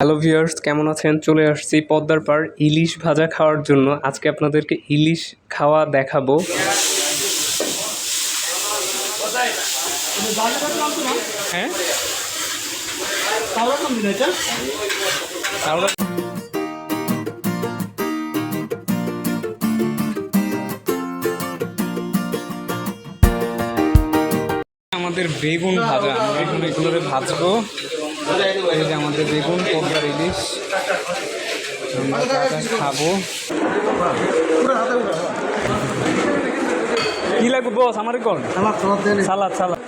Hello viewers কেমন আছেন? চলে আসছি পদ্মার পার ইলিশ ভাজা খাওয়ার জন্য। আজকে আপনাদেরকে ইলিশ খাওয়া দেখাবো। হ্যাঁ? আমাদের বেগুন ভাজা। আমরা এখন এগুলোরে ভাজবো। যে আমাদের বেগুন কোবরা ইলিশ খাব। কি লাগবে বস? আমার কল সালাদ সালাদ।